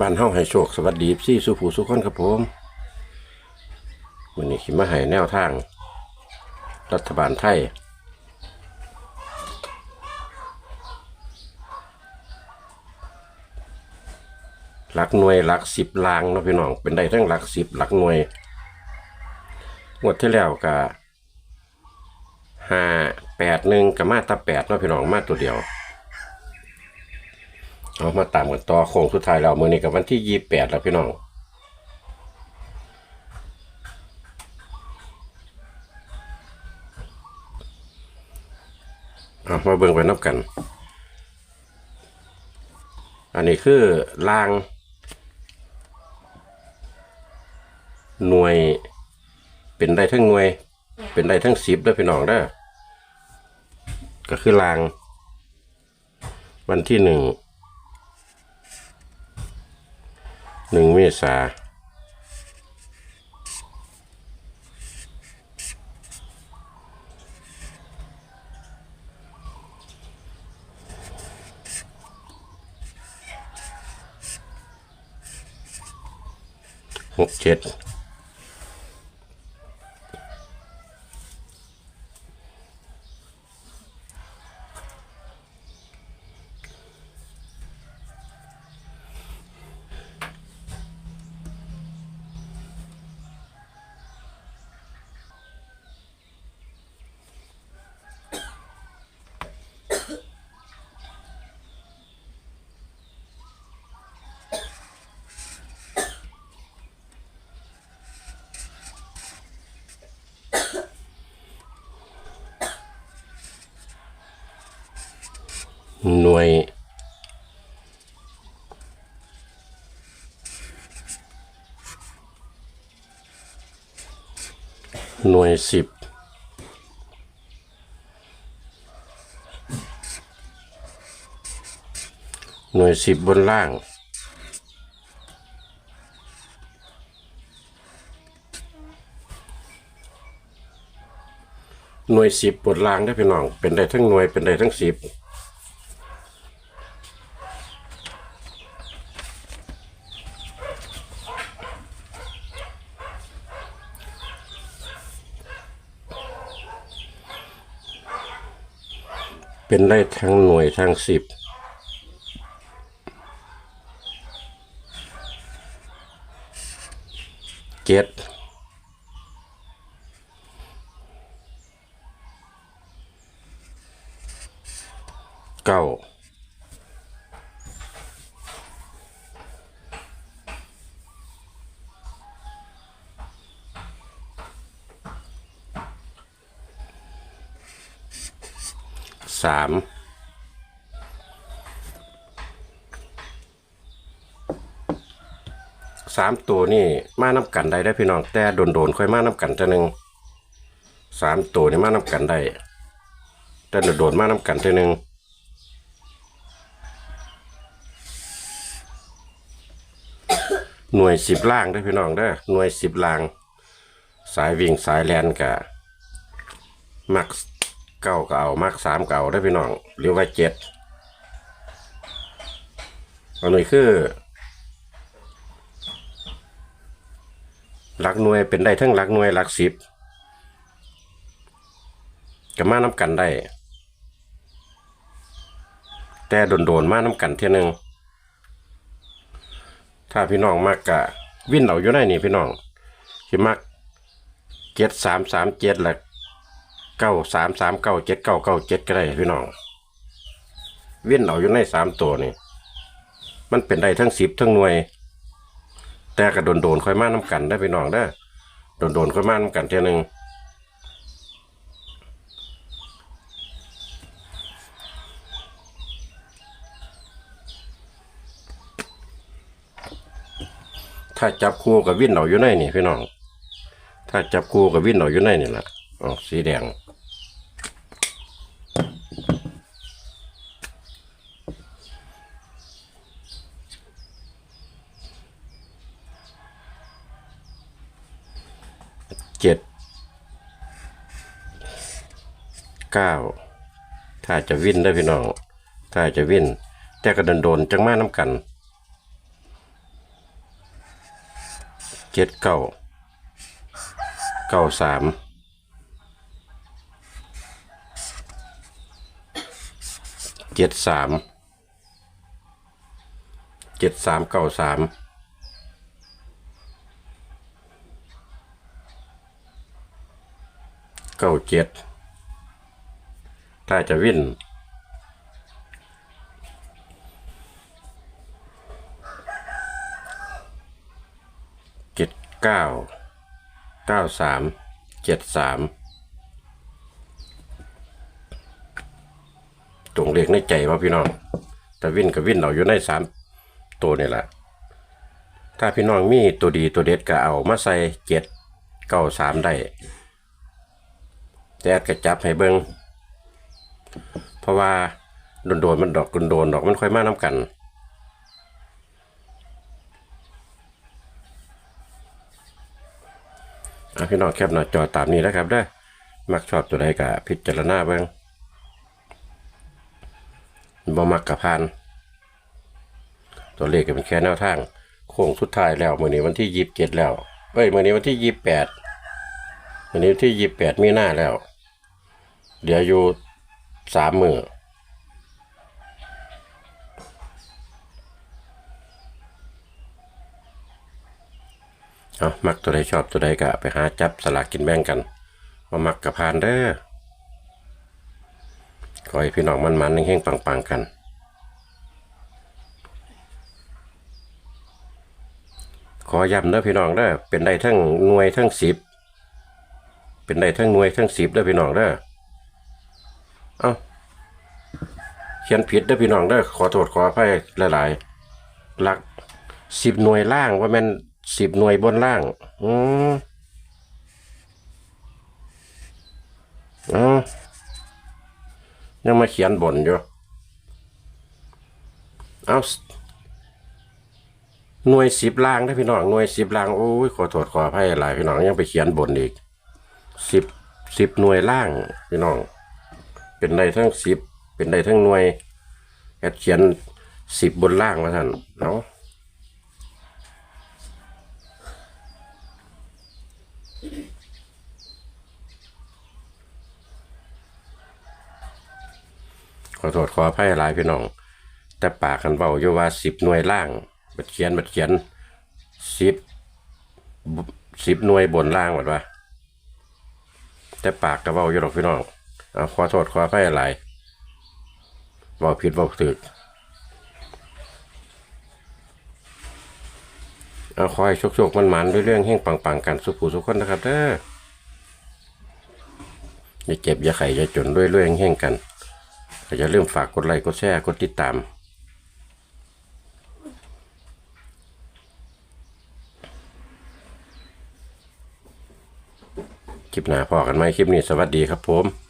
บ้านเฮาให้โชคสวัสดีซี่สุผู้สุขคนครับผมวันนี้ขิมาให้แนวทาง รัฐบาลไทย หลักหน่วยหลักสิบลางเนาะพี่น้อง เป็นได้ทั้งหลักสิบหลักหน่วยงวดที่แล้วก็ห้าแปดหนึ่งกับมาตาแปดเนาะพี่น้องมาตัวเดียว เอามาตามกันต่อโค้งสุดท้ายแล้วมือนี้กับวันที่ยี่แปดแล้วพี่น้องเอามาเบิ่งไปนับกัน อันนี้คือลาง หน่วย เป็นได้ทั้งหน่วย เป็นได้ทั้งสิบด้วยพี่น้องเด้ก็คือลาง วันที่หนึ่ง หนึ่งเมษาหกเจ็ด หน่วย หน่วยสิบหน่วยสิบบนล่าง หน่วยสิบบนล่างได้พี่น้อง เป็นได้ทั้งหน่วยเป็นได้ทั้งสิบ เป็นได้ทั้งหน่วยทั้งสิบเจ็ดเก้า สามสามตัวนี่มาน้ำกันได้ได้พี่น้องแต่โดนๆค่อยมาน้ำกันเท่านึงสามตัวนี่มาน้ำกันได้แต่โดนๆมาน้ำกันเท่านึงหน่วยสิบล่างได้พี่น้องได้หน่วยสิบล่าง สายวิ่งสายแลนกะมัก เก้าก็เอามักสามเก็เอาได้พี่น้องหรือว่าเจ็ดอันนี้คือหลักหน่วยเป็นได้ทั้งหลักหน่วยหลักสิบกับมาน้ำกันได้ แต่โดนๆมาน้ำกันเท่ยหนึงถ้าพี่น้องมากกะวิ่นเอาอยู่ได้นี่พี่น้องที่มักเจ็ดสามสามเจ็ดแหละ เก้าสามสามเก้าเจ็ดเก้าเก้าเจ็ดก็ได้พี่น้องวิ่นเอาอยู่ในสามตัวนี่มันเป็นได้ทั้งสิบทั้งหน่วย แต่ก็โดนโดนค่อยมาน้ำกันได้พี่น้องได้โดนโดนค่อยมาน้ำกันเท่ยหนึงถ้าจับคู่กับวิ่นเอาอยู่ในนี่พี่น้อง ถ้าจับคู่กับวิ่นเอาอยู่ในนี่แหละอ๋อสีแดง เจ็ดเก้าถ้าจะวิ่นได้พี่น้อง ถ้าจะวิ่น แต่ก็โดนโดนจังมาน้ำกันเจ็ดเก้าเก้าสามเจ็ดสามเจ็ดสามเก้าสาม เก้าเจ็ดถ้าจะวิ่นเจ็ดเก้าเก้าสามเจ็ดสามตรงเลขในใจว่าพี่น้องแต่วิ่นกับวิ่นเราอยู่ในสามตัวนี่แหละถ้าพี่น้องมีตัวดีตัวเด็ดก็เอามาใส่เจ็ดเก้าสามได้ แต่แก็จับให้เบิงเพราะว่าโดนๆมันดอกโดนๆดอกมันค่อยมาน้ำกันอะพี่น้องแคปหน้าจอตามนี้นะครับเด้มักชอบตัวใดก็พิจารณาเบิ่งบ่มักกับพาน ตัวเลขก็เป็นแค่แนวทาง โค้งสุดท้ายแล้วเมื้อนี้วันที่ยีิบเจ็ดแล้วเอ้ยเมื้อนี้วันที่ยี่สิบแปด มื้อนี้ที่ยี่แปดมีหน้าแล้ว เดี๋ยวอยู่สามมือเอามักตัวใดชอบตัวใดก็ไปหาจับสลากกินแบ่งกันมามักกับพานเด้อขอให้พี่น้องมันมันๆเฮงๆปังๆกัน ขอย้ำเด้อพี่น้องเด้อเป็นได้ทั้งหน่วยทั้งสิบ เป็นได้ทั้งหน่วยทั้งสิบเด้พี่น้องเด้เอาเขียนผิดเด้พี่น้องเด้ขอโทษขออภัยหลายๆหลักสิบหน่วยล่างว่าม่นสิบหน่วยบนล่าง อืมอ๋อยังมาเขียนบนอยู่เอาหน่วยสิบล่างได้พี่น้องหน่วยสิบล่างโอ้ยขอโทษขออภัยหลายพี่น้องยังไปเขียนบนอีก สิบสิบหน่วยล่างพี่น้อง เป็นได้ทั้งสิบเป็นได้ทั้งหน่วยแอดเขียนสิบบนล่างมาท่านเนาะขอโทษขออภัยหลายพี่น้อง แต่ปากกันเบาอยู่ว่าสิบหน่วยล่าง บัดเขียนบัดเขียนสิบสิบหน่วยบนล่างหมดว่า แต่ปากก็เบาอยู่หรอกพี่น้องเอาขอโทษขออภัยหลายเบาผิดเบาถึกเอาคอยโชคๆมันๆด้วยเรื่องเฮงปังๆกันสุขูสุขคนนะครับเด้ออย่าเจ็บอย่าไข่อย่าจนด้วยเรื่องเฮงกันอย่าลืมฝากกดไลค์กดแชร์กดติดตาม คลิปหน้าพอกันไหมคลิปนี้สวัสดีครับผม